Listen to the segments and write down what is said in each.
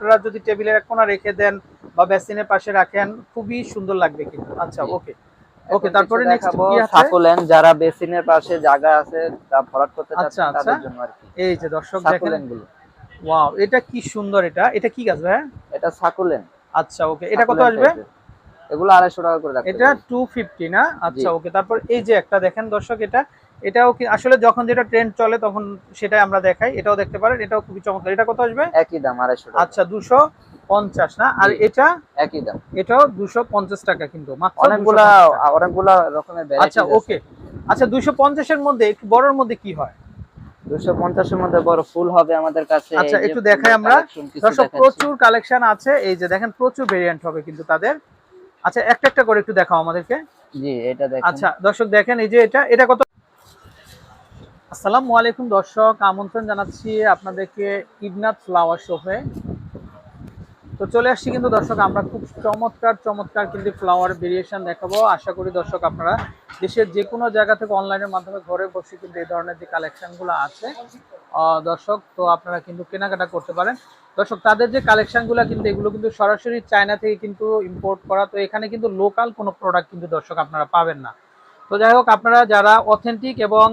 আপনারা যদি টেবিলের এক কোণা রেখে দেন বা বেসিনের পাশে রাখেন খুবই সুন্দর লাগবে কিন্তু। আচ্ছা ওকে ওকে তারপরে নেক্সট কি আছে? সাকুলেন যারা বেসিনের পাশে জায়গা আছে তা ভরাট করতে আচ্ছা, চাচ্ছেন তাদের আচ্ছা। জন্য আর কি। এই যে দর্শক দেখেন। গুলো ওয়াও এটা কি সুন্দর এটা। এটা কি গাছ ভাই? এটা সাকুলেন। আচ্ছা ওকে এটা কত আসবে? এগুলো আড়াইশো টাকা করে রাখতে এটা পারেন। টু ফিফটি না? আচ্ছা ওকে তারপর এই যে একটা দেখেন দর্শক এটা এটাও কি আসলে যখন যেটা ট্রেন্ড চলে তখন সেটাই আমরা দেখাই এটাও দেখতে পারেন এটাও খুবই চমৎকার। এটা কত আসবে? একই দাম আড়াইশো আচ্ছা দুশো পঞ্চাশ না? আর এটা? একই দাম। এটাও দুশো পঞ্চাশ টাকা কিন্তু অনেকগুলা অনেকগুলা রকমের আচ্ছা ওকে। আচ্ছা দুশো পঞ্চাশের মধ্যে একটু বড়র মধ্যে কি হয়? দুশো পঞ্চাশের মধ্যে বড় ফুল হবে আমাদের কাছে আচ্ছা, একটু দেখাই আমরা। দর্শক প্রচুর কালেকশন আছে এই যে দেখেন প্রচুর ভেরিয়েন্ট হবে কিন্তু তাদের। আচ্ছা একটা একটা করে একটু দেখাও আমাদেরকে। জি এটা দেখেন। আচ্ছা দর্শক দেখেন এই যে এটা এটা কত? আসসালামু আলাইকুম দর্শক, আমন্ত্রণ জানাচ্ছি আপনাদেরকে ইবনাথ ফ্লাওয়ার শপে তো চলে আসছি কিন্তু দর্শক, আমরা খুব চমৎকার চমৎকার কিন্তু ফ্লাওয়ার ভেরিয়েশন দেখাবো। আশা করি দর্শক আপনারা দেশের যে কোনো জায়গা থেকে অনলাইনের মাধ্যমে ঘরে বসে কিন্তু এই ধরনের যে কালেকশনগুলো আছে দর্শক, তো আপনারা কিন্তু কেনাকাটা করতে পারেন। দর্শক, তাদের যে কালেকশনগুলো কিন্তু, এগুলো কিন্তু সরাসরি চায়না থেকে কিন্তু ইম্পোর্ট করা, তো এখানে কিন্তু লোকাল কোনো প্রোডাক্ট কিন্তু দর্শক আপনারা পাবেন না। তো যাই হোক, আপনারা যারা অথেন্টিক এবং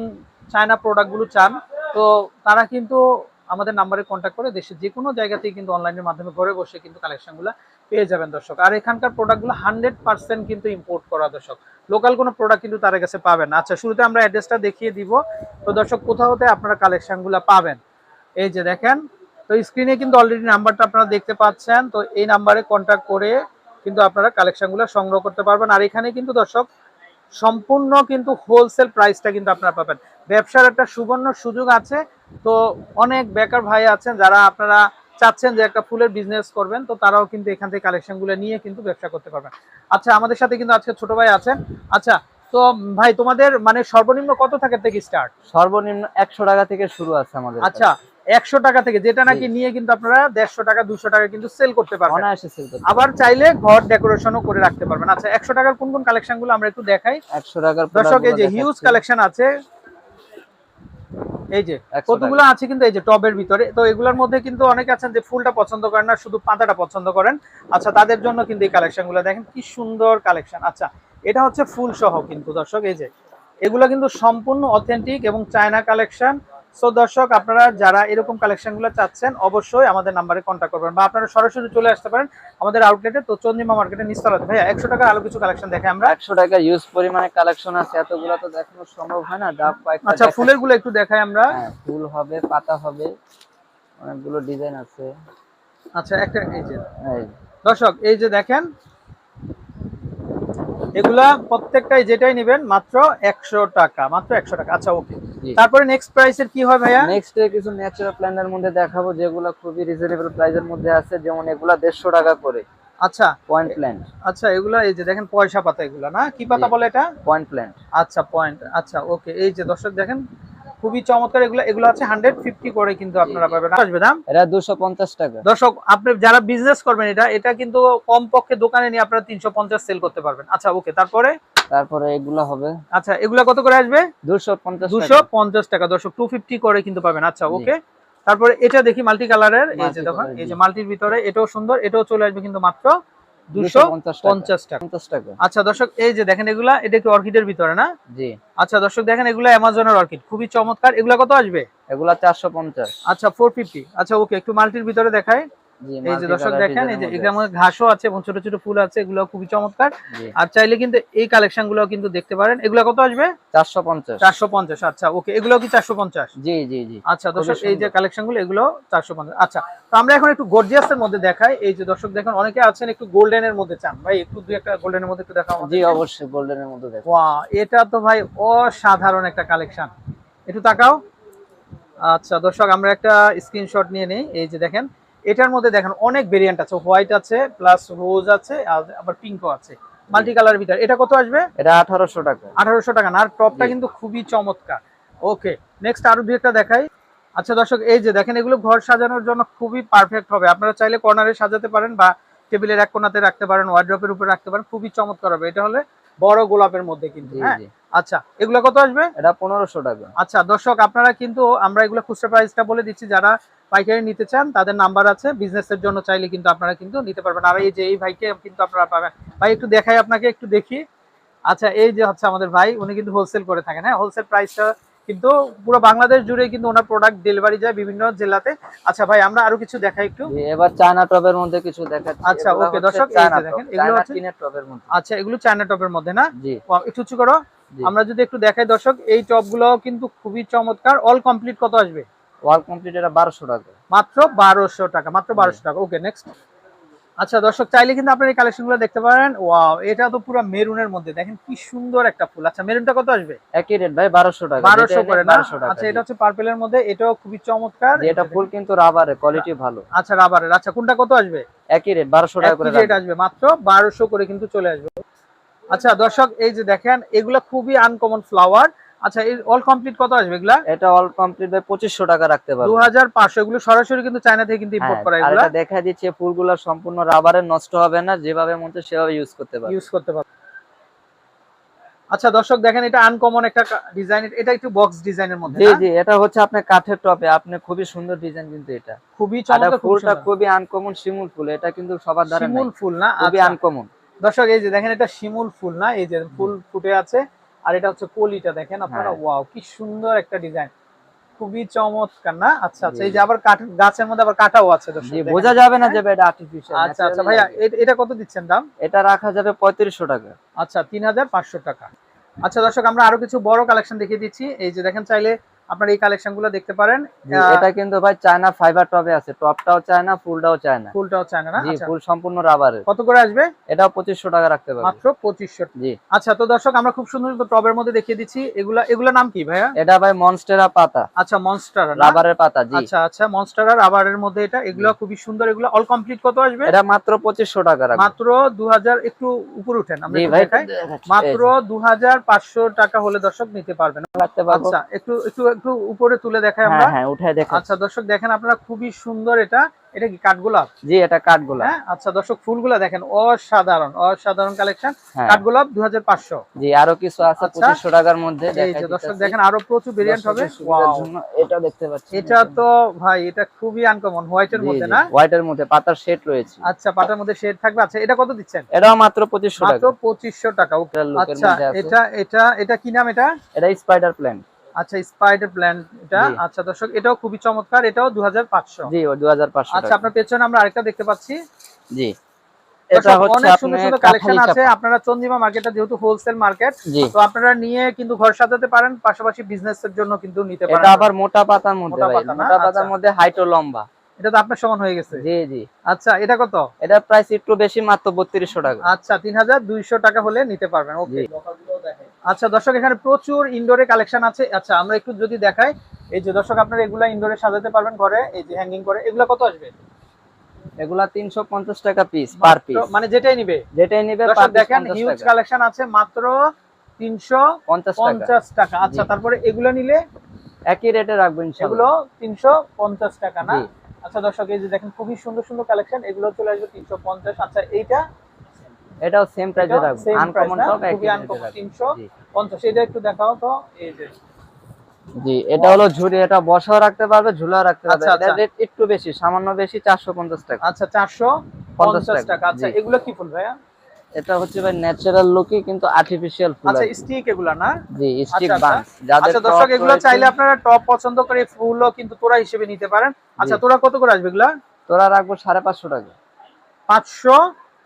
চায়না প্রোডাক্টগুলো চান, তো তারা কিন্তু আমাদের নাম্বারে কন্ট্যাক্ট করে দেশের যে কোনো জায়গাতেই কিন্তু অনলাইনের মাধ্যমে ঘরে বসে কিন্তু কালেকশনগুলো পেয়ে যাবেন দর্শক। আর এখানকার প্রোডাক্টগুলো হান্ড্রেড পার্সেন্ট কিন্তু ইম্পোর্ট করা দর্শক। লোকাল কোনো প্রোডাক্ট কিন্তু তার কাছে পাবেন আচ্ছা শুরুতে আমরা অ্যাড্রেসটা দেখিয়ে দিব। তো দর্শক কোথাও হতে আপনারা কালেকশনগুলো পাবেন? এই যে দেখেন, তো স্ক্রিনে কিন্তু অলরেডি নাম্বারটা আপনারা দেখতে পাচ্ছেন। তো এই নাম্বারে কন্ট্যাক্ট করে কিন্তু আপনারা কালেকশনগুলো সংগ্রহ করতে পারবেন। আর এখানে কিন্তু দর্শক, সম্পূর্ণ কিন্তু হোলসেল প্রাইসটা কিন্তু আপনারা পাবেন। ব্যবসার একটা সুবর্ণ সুযোগ আছে। তো অনেক বেকার ভাই আছেন যারা আপনারা চাচ্ছেন যে একটা ফুলের বিজনেস করবেন তো তারাও কিন্তু এখান থেকে কালেকশনগুলো নিয়ে কিন্তু ব্যবসা করতে পারবেন। আচ্ছা আমাদের সাথে কিন্তু আজকে ছোট ভাই আছেন। আচ্ছা তো ভাই তোমাদের মানে সর্বনিম্ন কত টাকা থেকে স্টার্ট সর্বনিম্ন একশো টাকা থেকে শুরু আছে আমাদের আচ্ছা একশো টাকা থেকে যেটা নাকি নিয়ে কিন্তু আপনারা দেড়শো টাকা দুশো টাকা কিন্তু সেল করতে পারবেন। আবার চাইলে ঘর ডেকোরেশনও করে রাখতে পারবেন। আচ্ছা একশো টাকার কোন কোন কালেকশনগুলো আমরা একটু দেখাই। একশো টাকার দর্শক এই যে হিউজ কালেকশন আছে এই যে 100 কতগুলো আছে কিন্তু এই যে টবের ভিতরে? তো এগুলোর মধ্যে কিন্তু অনেকে আছেন যে ফুলটা পছন্দ করেন না শুধু পাতাটা পছন্দ করেন। আচ্ছা তাদের জন্য কিন্তু এই কালেকশনগুলো দেখেন কি সুন্দর কালেকশন আচ্ছা এটা হচ্ছে ফুল সহ কিন্তু দর্শক এই যে। এগুলো কিন্তু সম্পূর্ণ অথেন্টিক এবং চায়না কালেকশন সো দর্শক আপনারা যারা এরকম কালেকশনগুলো চাচ্ছেন অবশ্যই আমাদের নাম্বারে কন্ট্যাক্ট করবেন বা আপনারা সরাসরি চলে আসতে পারেন আমাদের আউটলেটে তো চন্দ্রিমা মার্কেটে নিস্তলাতে। ভাইয়া একশো টাকার আরও কিছু কালেকশন দেখে আমরা। একশো টাকার ইউজ পরিমাণে কালেকশন আছে এতগুলো তো দেখানো সম্ভব হয় না যা কয়েকটা আচ্ছা ফুলেরগুলো একটু দেখাই আমরা। হ্যাঁ, ফুল হবে পাতা হবে অনেকগুলো ডিজাইন আছে। আচ্ছা একটা এই যে। দর্শক এই যে দেখেন এগুলা প্রত্যেকটাই যেটাই নেবেন মাত্র একশো টাকা মাত্র একশো টাকা। আচ্ছা ওকে। তারপরে নেক্সট প্রাইসের কি হয় ভাইয়া? নেক্সট কিছু ন্যাচারাল প্ল্যান্টের মধ্যে দেখাবো যেগুলো খুবই রিজনেবল প্রাইসের মধ্যে আছে যেমন এগুলা দেড়শো টাকা করে। আচ্ছা। পয়েন্ট প্ল্যান্ট আচ্ছা এগুলা এই যে দেখেন পয়সা পাতা এগুলা না? কি পাতা বলে এটা? পয়েন্ট প্ল্যান্ট আচ্ছা পয়েন্ট আচ্ছা ওকে। এই যে দর্শক দেখেন খুবই চমৎকার এগুলো এগুলো আছে হান্ড্রেড ফিফটি করে কিন্তু আপনারা পাবেন। আসবে দাম? এটা দুশো পঞ্চাশ টাকা। দর্শক আপনি যারা বিজনেস করবেন এটা এটা কিন্তু কম পক্ষে দোকানে নিয়ে আপনারা তিনশো পঞ্চাশ সেল করতে পারবেন। আচ্ছা ওকে তারপরে? তারপরে এগুলো হবে। আচ্ছা এগুলা কত করে আসবে? দুশো পঞ্চাশ দুশো পঞ্চাশ টাকা দর্শক টু ফিফটি করে কিন্তু পাবেন। আচ্ছা ওকে তারপরে এটা দেখি মাল্টি কালারের এই যে দেখুন এই যে মাল্টির ভিতরে এটাও সুন্দর এটাও চলে আসবে কিন্তু মাত্র দুশো পঞ্চাশ টাকা। পঞ্চাশ টাকা। আচ্ছা দর্শক এই যে দেখেন এগুলা এটা কি অর্কিডের ভিতরে না? জি। আচ্ছা দর্শক দেখেন এগুলা অ্যামাজনের অর্কিড। খুবই চমৎকার। এগুলা কত আসবে? এগুলা চারশো পঞ্চাশ। আচ্ছা ফোর ফিফটি আচ্ছা ওকে একটু মাল্টির ভিতরে দেখায় এই যে দর্শক দেখেন এই যে মধ্যে ঘাসও আছে এবং ছোট ছোট ফুল আছে এগুলো খুবই চমৎকার। আর চাইলে কিন্তু এই কালেকশনগুলো কিন্তু দেখতে পারেন। এগুলো কত আসবে? চারশো পঞ্চাশ। চারশো পঞ্চাশ আচ্ছা ওকে এগুলো কি চারশো পঞ্চাশ? জি জি জি। আচ্ছা দর্শক এই যে কালেকশনগুলো এগুলো চারশো পঞ্চাশ। আচ্ছা তো আমরা এখন একটু গর্জিয়াস এর মধ্যে দেখাই। এই যে দর্শক দেখেন অনেকে আছেন একটু গোল্ডেন এর মধ্যে চান। ভাই একটু দুই একটা গোল্ডেনের মধ্যে একটু দেখাও জি অবশ্যই গোল্ডেনের মধ্যে দেখো ওয়া এটা তো ভাই অসাধারণ একটা কালেকশন একটু তাকাও। আচ্ছা দর্শক আমরা একটা স্ক্রিনশট নিয়ে নেই। এই যে দেখেন এটার মধ্যে দেখেন অনেক ভেরিয়েন্ট আছে। হোয়াইট আছে প্লাস রোজ আছে আর আবার পিঙ্কও আছে। মাল্টি কালার ভিতরে। এটা কত আসবে? এটা আঠারোশো টাকা। আঠারোশো টাকা না আর টপটা কিন্তু খুবই চমৎকার। ওকে নেক্সট আরও দুই একটা দেখাই। আচ্ছা দর্শক এই যে দেখেন এগুলো ঘর সাজানোর জন্য খুবই পারফেক্ট হবে। আপনারা চাইলে কর্নারে সাজাতে পারেন বা টেবিলের এক কোনাতে রাখতে পারেন ওয়ার্ড্রপের উপরে রাখতে পারেন। খুবই চমৎকার হবে। এটা হলে বড় গোলাপের মধ্যে কিন্তু হ্যাঁ? আচ্ছা এগুলো কত আসবে? এটা পনেরোশো টাকা। আচ্ছা দর্শক আপনারা কিন্তু আমরা এগুলো খুচরা প্রাইসটা বলে দিচ্ছি যারা পাইকারি নিতে চান তাদের নাম্বার আছে বিজনেসের জন্য চাইলে কিন্তু আপনারা কিন্তু নিতে পারবেন। আর এই যে এই ভাইকে কিন্তু আপনারা পাবেন। ভাই একটু দেখাই আপনাকে একটু দেখি। আচ্ছা এই যে হচ্ছে আমাদের ভাই উনি কিন্তু হোলসেল করে থাকেন। হ্যাঁ হোলসেল প্রাইসটা কিন্তু পুরো বাংলাদেশ জুড়ে কিন্তু ওনার প্রোডাক্ট ডেলিভারি যায় বিভিন্ন জেলাতে। আচ্ছা ভাই আমরা আরও কিছু দেখাই একটু। এবার চায়না টবের মধ্যে কিছু দেখাচ্ছি। আচ্ছা, হচ্ছে দর্শক, চায়না দেখেন, এগুলো চায়না হচ্ছে- টবের মধ্যে। আচ্ছা এগুলো চায়না টপের মধ্যে না? জি। একটু উঁচু করো। আমরা যদি একটু দেখাই দর্শক এই টপগুলো কিন্তু খুবই চমৎকার। অল কমপ্লিট কত আসবে? অল কমপ্লিট এটা বারোশো টাকা। মাত্র বারোশো টাকা মাত্র বারোশো টাকা। ওকে নেক্সট আচ্ছা দর্শক চাইলে কিন্তু আপনার এই কালেকশনগুলো দেখতে পারেন। ওয়াও এটা তো পুরো মেরুনের মধ্যে। দেখেন কি সুন্দর একটা ফুল। আচ্ছা মেরুনটা কত আসবে? একই রেট ভাই বারোশো টাকা। বারোশো করে না? বারোশো টাকা আচ্ছা এটা হচ্ছে পার্পেলের মধ্যে। এটাও খুবই চমৎকার। এটা ফুল কিন্তু রাবারের কোয়ালিটি ভালো। আচ্ছা রাবারের আচ্ছা কোনটা কত আসবে? একই রেট বারোশো টাকা করে এটা আসবে। মাত্র বারোশো করে কিন্তু চলে আসবে। আচ্ছা দর্শক এই যে দেখেন এগুলা খুবই আনকমন ফ্লাওয়ার আচ্ছা এই অল কমপ্লিট কত আসবে এগুলা? এটা অল কমপ্লিট ভাই পঁচিশশো টাকা রাখতে পারব। এগুলো সরাসরি কিন্তু চায়না থেকে কিন্তু ইম্পোর্ট করা হ্যাঁ, এগুলা। এটা দেখা দিচ্ছে ফুলগুলো সম্পূর্ণ রাবারের নষ্ট হবে না যেভাবে মন চায় সেভাবে ইউজ করতে পারবে। ইউজ করতে পারবে। আচ্ছা দর্শক দেখেন এটা আনকমন একটা ডিজাইন এটা একটু বক্স ডিজাইনের মধ্যে জি জি এটা হচ্ছে আপনার কাঠের টপে। আপনি খুবই সুন্দর ডিজাইন কিন্তু এটা। খুবই চমৎকার ফুলটা খুবই আনকমন শিমুল ফুল এটা কিন্তু সবার দ্বারা শিমুল ফুল না? খুবই আচ্ছা। আনকমন দর্শক এই যে দেখেন এটা শিমুল ফুল না? এই যে ফুল ফুটে আছে। আর এটা হচ্ছে কলিটা দেখেন আপনারা হ্যাঁ। ওয়াও কি সুন্দর একটা ডিজাইন। খুবই চমৎকার না? আচ্ছা আচ্ছা এই যে আবার কাঠ গাছের মধ্যে আবার কাটাও আছে বোঝা যাবে না যে ভাই এটা আর্টিফিশিয়াল আচ্ছা আচ্ছা ভাইয়া এটা কত দিচ্ছেন দাম? এটা রাখা যাবে পঁয়ত্রিশশো টাকা। আচ্ছা তিন হাজার পাঁচশো টাকা। আচ্ছা দর্শক আমরা আরও কিছু বড় কালেকশন দেখিয়ে দিচ্ছি। এই যে দেখেন চাইলে আপনারা এই কালেকশনগুলো দেখতে পারেন। এটা কিন্তু ভাই চায়না ফাইবার টবে আছে। টপটাও চায়না ফুলটাও চায়না। ফুলটাও চায়না না? জি আচ্ছা, ফুল সম্পূর্ণ রাবারের কত করে আসবে? এটা পঁচিশশো টাকা রাখতে পারবে। মাত্র পঁচিশশো জি। আচ্ছা তো দর্শক আমরা খুব সুন্দর টবের মধ্যে দেখিয়ে দিচ্ছি। এগুলা এগুলা নাম কি ভাইয়া? এটা ভাই মনস্টেরা পাতা। আচ্ছা মনস্টার রাবারের পাতা জি। আচ্ছা আচ্ছা মনস্টার রাবারের মধ্যে এটা। এগুলা খুবই সুন্দর। এগুলো অল কমপ্লিট কত আসবে? এটা মাত্র পঁচিশশো টাকা রাখবে। মাত্র দু হাজার একটু উপরে উঠেন। আমরা। মাত্র দু হাজার পাঁচশো টাকা হলে দর্শক নিতে পারবেন। আচ্ছা একটু একটু একটু উপরে তুলে দেখাই আমরা। হ্যাঁ হ্যাঁ উঠায় দেখো আচ্ছা দর্শক দেখেন আপনারা খুবই সুন্দর এটা। এটা কি কাঠগোলাপ? জি এটা কাঠগোলা হ্যাঁ আচ্ছা দর্শক ফুলগুলা দেখেন অসাধারণ অসাধারণ কালেকশন হ্যাঁ। কাঠগোলাপ দুই হাজার পাঁচশো। জি আরও কিছু আছে আচ্ছা। পঁচিশশো টাকার মধ্যে এই যে দর্শক দেখেন আরও প্রচুর ভেরিয়েন্ট হবে। এটা দেখতে পাচ্ছি। এটা তো ভাই এটা খুবই আনকমন হোয়াইটের মধ্যে না? হোয়াইটের মধ্যে পাতার শেড রয়েছে। আচ্ছা পাটার মধ্যে শেড থাকবে। আচ্ছা এটা কত দিচ্ছেন? এটাও মাত্র পঁচিশশো মাত্র টাকা পঁচিশশো টাকা ওকে এটার look এর আচ্ছা এটা এটা এটা কি নাম এটা? এটা স্পাইডার প্ল্যান্ট আচ্ছা স্পাইডার প্ল্যান এটা। আচ্ছা দর্শক এটাও খুবই চমৎকার। এটাও দু হাজার পাঁচশো। জি ও দু হাজার পাঁচশো আচ্ছা আপনার পেছনে আমরা আরেকটা দেখতে পাচ্ছি। জি। এটা হচ্ছে আপনার সুন্দর কালেকশন আছে। আপনারা চন্দিমা মার্কেটটা যেহেতু হোলসেল মার্কেট তো আপনারা নিয়ে কিন্তু ঘর সাজাতে পারেন পাশাপাশি বিজনেসের জন্য কিন্তু নিতে এটা পারেন। আবার মোটা পাতার মধ্যে মোটা পাতার আচ্ছা। মধ্যে হাইট ও লম্বা। এটা তো আপনার সমান হয়ে গেছে। জি জি। আচ্ছা এটা কত? এটা প্রাইস একটু বেশি মাত্র বত্রিশশো টাকা। আচ্ছা তিন হাজার দুইশো টাকা হলে নিতে পারবেন। ওকে আচ্ছা দর্শক এখানে প্রচুর ইনডোরে কালেকশন আছে। আচ্ছা আমরা একটু যদি দেখাই এই যে দর্শক আপনারা এগুলা ইনডোরে সাজাতে পারবেন ঘরে এই যে হ্যাঙ্গিং করে এগুলা কত আসবে? এগুলা তিনশো পঞ্চাশ টাকা পিস পার পিস মানে যেটাই নিবে। যেটাই নিবে পার দেখেন হিউজ কালেকশন আছে মাত্র তিনশো পঞ্চাশ টাকা। পঞ্চাশ টাকা। আচ্ছা তারপরে এগুলো নিলে একই রেটে রাখব এগুলো ইনশাআল্লাহ তিনশো পঞ্চাশ টাকা না। আচ্ছা দর্শক এই যে দেখেন খুবই সুন্দর সুন্দর কালেকশন এগুলো চলে আসবে তিনশো পঞ্চাশ। আচ্ছা এইটা? এটাও সেম প্রাইসে থাকবে। আনকমন টপ একই খুবই রেটে uncommon, রাখব 300 জি। পঞ্চাশ। এটা একটু দেখাও তো। এই যে। জি এটা হলো ঝুড়ি এটা বসাও রাখতে পারবে ঝুলা রাখতে পারবে। আচ্ছা, এটা আচ্ছা। রেট একটু বেশি সামান্য বেশি চারশো পঞ্চাশ টাকা। আচ্ছা চারশো পঞ্চাশ পঞ্চাশ টাকা, টাকা। আচ্ছা এগুলো কি ফুল ভাইয়া? এটা হচ্ছে ভাই ন্যাচারাল লুকই কিন্তু আর্টিফিশিয়াল ফুল আচ্ছা স্টিক এগুলা না? জি স্টিক আচ্ছা, বান্স যাদের আচ্ছা দর্শক এগুলা চাইলে আপনারা টপ পছন্দ করে ফুলও কিন্তু তোরা হিসেবে নিতে পারেন। আচ্ছা তোরা কত করে আসবে এগুলা? তোরা রাখব সাড়ে পাঁচশো টাকা। পাঁচশো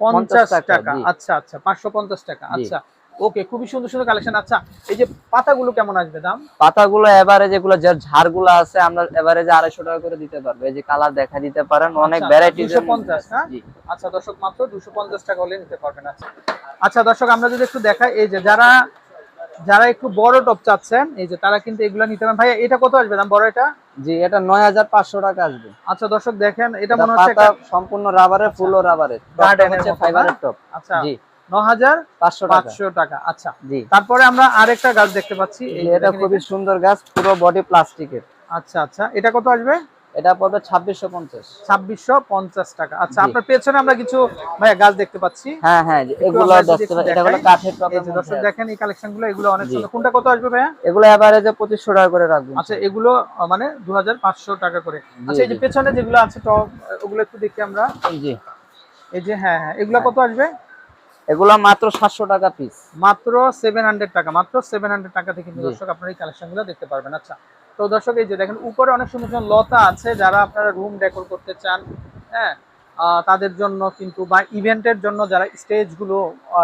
পঞ্চাশ টাকা, টাকা। আচ্ছা আচ্ছা পাঁচশো পঞ্চাশ টাকা। আচ্ছা ওকে খুবই সুন্দর সুন্দর কালেকশন আচ্ছা এই যে পাতাগুলো কেমন আসবে দাম? পাতাগুলো এভারেজ এগুলো যার ঝাড়গুলো আছে আমরা এভারেজে আড়াইশো টাকা করে দিতে পারব। এই যে কালার দেখা দিতে পারেন অনেক আচ্ছা, ভ্যারাইটি 250 না? আচ্ছা দর্শক মাত্র দুশো পঞ্চাশ টাকা হলে নিতে পারবেন আচ্ছা। আচ্ছা দর্শক আমরা যদি একটু দেখাই এই যে যারা যারা একটু বড় টপ চাচ্ছেন এই যে তারা কিন্তু এগুলো নিতে পারেন। ভাইয়া এটা কত আসবে দাম বড় এটা? জি এটা নয় হাজার পাঁচশো টাকা আসবে। আচ্ছা দর্শক দেখেন এটা মনে হচ্ছে সম্পূর্ণ রাবারের ফুল ও রাবারের হচ্ছে ফাইবারের টপ আচ্ছা। জি। ন হাজার পাঁচশো টাকা। পাঁচশো টাকা আচ্ছা। জি। তারপরে আমরা আরেকটা গাছ দেখতে পাচ্ছি। এটা খুবই সুন্দর গাছ পুরো বডি প্লাস্টিকের। আচ্ছা আচ্ছা। এটা কত আসবে? এটা পড়বে টাকা। আচ্ছা আপনার পেছনে আমরা কিছু ভাইয়া গাছ দেখতে পাচ্ছি। হ্যাঁ হ্যাঁ এগুলো এটা হলো কাঠের দর্শক দেখেন এই কালেকশনগুলো এগুলো অনেক সুন্দর। কোনটা কত আসবে ভাইয়া? এগুলো এভারেজে পঁচিশশো টাকা করে রাখবেন। আচ্ছা এগুলো মানে দু হাজার পাঁচশো টাকা করে। আচ্ছা এই যে পেছনে যেগুলো আছে টপ ওগুলো একটু দেখি আমরা। জি। এই যে হ্যাঁ হ্যাঁ এগুলো কত আসবে? এগুলো মাত্র সাতশো টাকা পিস মাত্র সেভেন হান্ড্রেড টাকা মাত্র সেভেন হান্ড্রেড থেকে কিন্তু দর্শক আপনার এই কালেকশনগুলো দেখতে পারবেন। আচ্ছা তো দর্শক এই যে দেখেন উপরে অনেক সুন্দর সুন্দর লতা আছে যারা আপনারা রুম ডেকোর করতে চান হ্যাঁ আহ, তাদের জন্য কিন্তু বা ইভেন্টের জন্য যারা স্টেজগুলো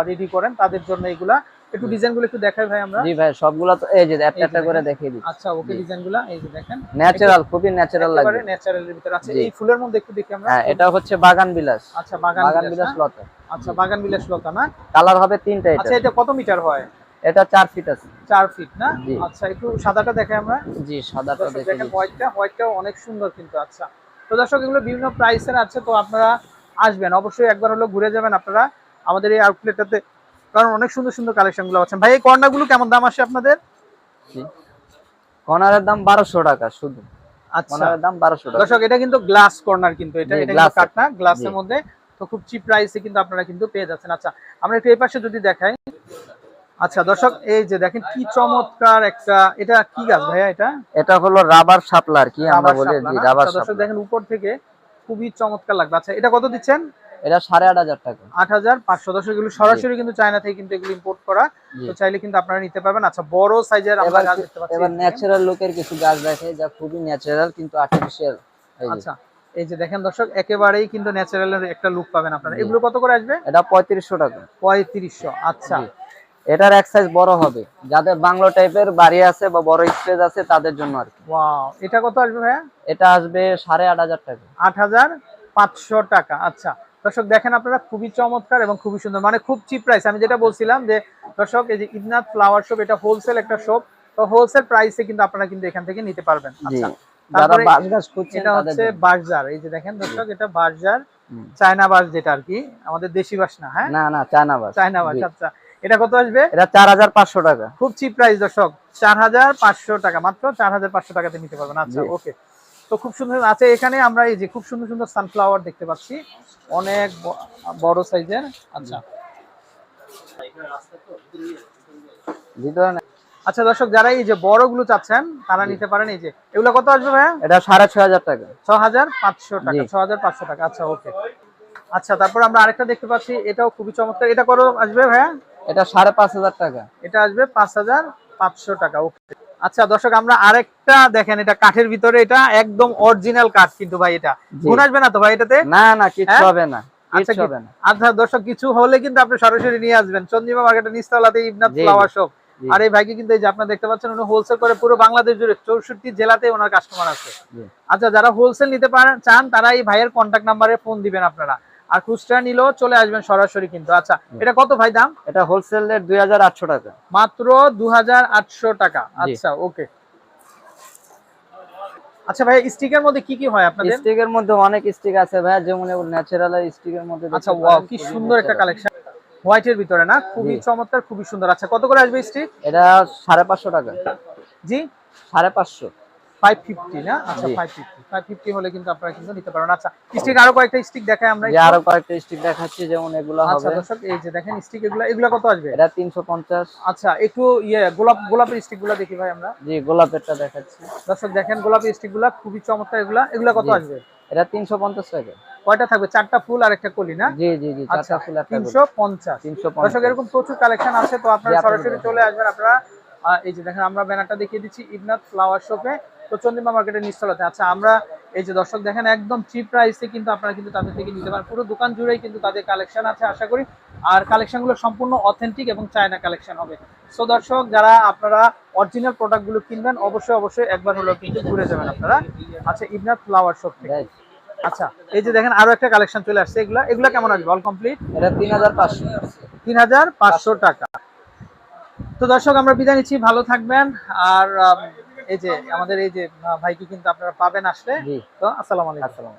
রেডি করেন তাদের জন্য এগুলা একটু ডিজাইনগুলো একটু দেখাই ভাই আমরা। জি ভাই সবগুলো তো এই যে একটা একটা করে। দেখিয়ে দিচ্ছি। আচ্ছা ওকে জি। ডিজাইনগুলা এই যে দেখেন। ন্যাচারাল খুবই ন্যাচারাল লাগবে। ন্যাচারালের ভিতরে আছে। এই ফুলের মধ্যে একটু দেখি আমরা। হ্যাঁ এটা হচ্ছে বাগান বিলাস। আচ্ছা বাগান বাগান বিলাস বিলাস লতা। আচ্ছা বাগান বিলাস লতা না? কালার হবে তিনটা এটা আচ্ছা এটা কত মিটার হয়? এটা চার ফিট আছে। চার ফিট না? আচ্ছা একটু সাদাটা দেখাই আমরা। জি সাদাটা দেখেন হোয়াইটটা হোয়াইটটাও অনেক সুন্দর কিন্তু আচ্ছা। তো দর্শক এগুলো বিভিন্ন প্রাইসের আছে তো আপনারা আসবেন। অবশ্যই একবার হলো ঘুরে যাবেন আপনারা। আমাদের এই আউটলেটটাতে কারণ অনেক সুন্দর সুন্দর কালেকশনগুলো আছে ভাই এই কর্নারগুলো কেমন দাম আসে আপনাদের? কর্নারের দাম বারোশো টাকা শুধু। আচ্ছা। দাম বারোশো টাকা। দর্শক এটা কিন্তু গ্লাস কর্নার কিন্তু এটা এটা glass না গ্লাসের মধ্যে। তো খুব চিপ প্রাইসে কিন্তু আপনারা কিন্তু পেয়ে যাচ্ছেন। আচ্ছা আমরা একটু এই পাশে যদি দেখাই। আচ্ছা দর্শক এই যে দেখেন কি চমৎকার একটা এটা কি গাছ ভাইয়া এটা? এটা হলো রাবার কি আমরা বলি? রাবার আচ্ছা, দর্শক দেখেন উপর থেকে খুবই চমৎকার লাগবে। আচ্ছা এটা কত দিচ্ছেন? এটা সাড়ে আট হাজার টাকা। আট হাজার পাঁচশো দর্শক এগুলো সরাসরি কিন্তু চায়না থেকে কিন্তু এগুলো ইম্পোর্ট করা। তো চাইলে কিন্তু আপনারা নিতে পারবেন। আচ্ছা বড় সাইজের আমরা গাছ দেখতে পাচ্ছি। এবার ন্যাচারাল লুকের কিছু গাছ দেখে যা খুবই ন্যাচারাল কিন্তু আর্টিফিশিয়াল আচ্ছা এই যে দেখেন দর্শক একেবারেই কিন্তু ন্যাচারালের একটা লুক পাবেন আপনারা। এগুলো কত করে আসবে? এটা পঁয়ত্রিশশো টাকা। পঁয়ত্রিশশো আচ্ছা। এটার এক সাইজ বড় হবে। যাদের বাংলো টাইপের বাড়ি আছে বা বড় স্পেস আছে তাদের জন্য আর কি। ওয়াও এটা কত আসবে ভাইয়া? এটা আসবে সাড়ে আট হাজার টাকা। আট হাজার পাঁচশো টাকা আচ্ছা। দর্শক দেখেন আপনারা খুবই চমৎকার এবং খুবই সুন্দর। মানে খুব চিপ প্রাইস আমি যেটা বলছিলাম যে দর্শক এই যে ইদনাথ ফ্লাওয়ার শপ এটা হোলসেল একটা শপ তো হোলসেল প্রাইসে কিন্তু আপনারা কিন্তু এখান থেকে নিতে পারবেন। আচ্ছা তারপরে খুঁজছেন এটা হচ্ছে জন্য। এই যে দেখেন দর্শক এটা। চায়না বাস যেটা আর কি। আমাদের দেশি বাস না হ্যাঁ? না না চায়না বাস। চায়না বাস আচ্ছা। এটা কত আসবে? এটা পাঁচশো টাকা। খুব চিপ প্রাইস দর্শক। চার হাজার পাঁচশো টাকা। মাত্র চার হাজার পাঁচশো টাকাতে নিতে পারবেন। আচ্ছা ওকে তো খুব সুন্দর আছে এখানে আমরা এই যে খুব সুন্দর সুন্দর সানফ্লাওয়ার দেখতে পাচ্ছি। অনেক বড় সাইজের। আচ্ছা। আচ্ছা দর্শক যারা এই যে বড়গুলো চাচ্ছেন তারা নিতে পারেন এই যে। এগুলো কত আসবে ভাইয়া? এটা সাড়ে ছয় হাজার টাকা। ছ হাজার পাঁচশো টাকা ছ হাজার পাঁচশো টাকা। আচ্ছা ওকে। আচ্ছা তারপর আমরা আরেকটা দেখতে পাচ্ছি। এটাও খুবই চমৎকার। এটা কত আসবে ভাইয়া? এটা সাড়ে পাঁচ হাজার টাকা। এটা আসবে পাঁচ হাজার পাঁচশো টাকা। ওকে। আচ্ছা দর্শক আমরা আরেকটা দেখেন এটা কাঠের ভিতরে এটা একদম অরিজিনাল কাঠ কিন্তু ভাই এটা। গুণ আসবে না তো ভাই এটাতে? না না কিচ্ছু হ্যাঁ? হবে না আচ্ছা আচ্ছা দর্শক কিছু হলে কিন্তু আপনি সরাসরি নিয়ে আসবেন। চন্দ্রিমা মার্কেটের নিচতলাতে ইবনাথ জি, ফ্লাওয়ার শপ আর এই ভাইকে কিন্তু এই যে আপনারা দেখতে পাচ্ছেন উনি হোলসেল করে পুরো বাংলাদেশ জুড়ে চৌষট্টি জেলাতে ওনার কাস্টমার আছে। আচ্ছা যারা হোলসেল নিতে পারেন চান তারা এই ভাইয়ের কন্ট্যাক্ট নাম্বারে ফোন দিবেন আপনারা। আর খুচরা নিলেও চলে আসবেন সরাসরি কিন্তু। আচ্ছা এটা কত ভাই দাম? এটা হোলসেল রেট দুই হাজার আটশো টাকা। মাত্র দুহাজার আটশো টাকা। আচ্ছা ওকে। আচ্ছা ভাই স্টিকের মধ্যে কি কি হয় আপনাদের? স্টিকের মধ্যে অনেক স্টিক আছে ভাই যেমন ন্যাচারাল স্টিকের মধ্যে আচ্ছা ওয়াও কি সুন্দর একটা। কালেকশন হোয়াইটের ভিতরে না? খুবই চমৎকার খুবই সুন্দর। আচ্ছা কত করে আসবে স্টিক? এটা সাড়ে পাঁচশো টাকা। জি? সাড়ে পাঁচশো। না? আচ্ছা জি। Five fifty. ফাইভ ফিফটি হলে কিন্তু আপনারা কিন্তু নিতে পারেন। আচ্ছা স্টিক আরও কয়েকটা স্টিক দেখাই আমরা যে আরও কয়েকটা স্টিক দেখাচ্ছি যেমন এগুলো আচ্ছা দর্শক এই যে দেখেন স্টিক এগুলো এগুলো কত আসবে? এটা তিনশো পঞ্চাশ। আচ্ছা একটু ইয়ে গোলাপ গোলাপের স্টিকগুলো দেখি ভাই আমরা। জি গোলাপেরটা দেখাচ্ছি। দর্শক দেখেন গোলাপের খুবই চমৎকার। এগুলা এগুলা কত আসবে? এটা তিনশো পঞ্চাশ টাকা। কয়টা থাকবে? চারটা ফুল আর একটা কলি না? জি জি জি চারটা ফুল তিনশো পঞ্চাশ। তিনশো দর্শক এরকম প্রচুর কালেকশন আছে তো আপনারা সরাসরি চলে আসবেন। আপনারা এই যে দেখেন আমরা ব্যানারটা দেখিয়ে দিচ্ছি ইবনাথ ফ্লাওয়ার শপে তো চন্দ্রিমা মার্কেটের নিচতলাতে আচ্ছা আমরা এই যে দর্শক দেখেন একদম চিপ প্রাইসে কিন্তু আপনারা কিন্তু তাদের থেকে নিতে পারেন। পুরো দোকান জুড়েই কিন্তু তাদের কালেকশন আছে আশা করি। আর কালেকশনগুলো সম্পূর্ণ অথেন্টিক এবং চায়না কালেকশন হবে। সো দর্শক যারা আপনারা অরিজিনাল প্রোডাক্টগুলো কিনবেন অবশ্যই অবশ্যই একবার হলেও কিন্তু ঘুরে যাবেন আপনারা। আচ্ছা ইবনাথ ফ্লাওয়ার শপ থেকে আচ্ছা এই যে দেখেন আরও একটা কালেকশন চলে আসছে। এগুলা এগুলা কেমন আসবে? অল কমপ্লিট এটা তিন হাজার পাঁচশো। তিন হাজার পাঁচশো টাকা। তো দর্শক আমরা বিদায় নিচ্ছি। ভালো থাকবেন। আর এই যে আমাদের এই যে ভাইকে কিন্তু আপনারা পাবেন আসলে তো আসসালামু আলাইকুম। আসসালাম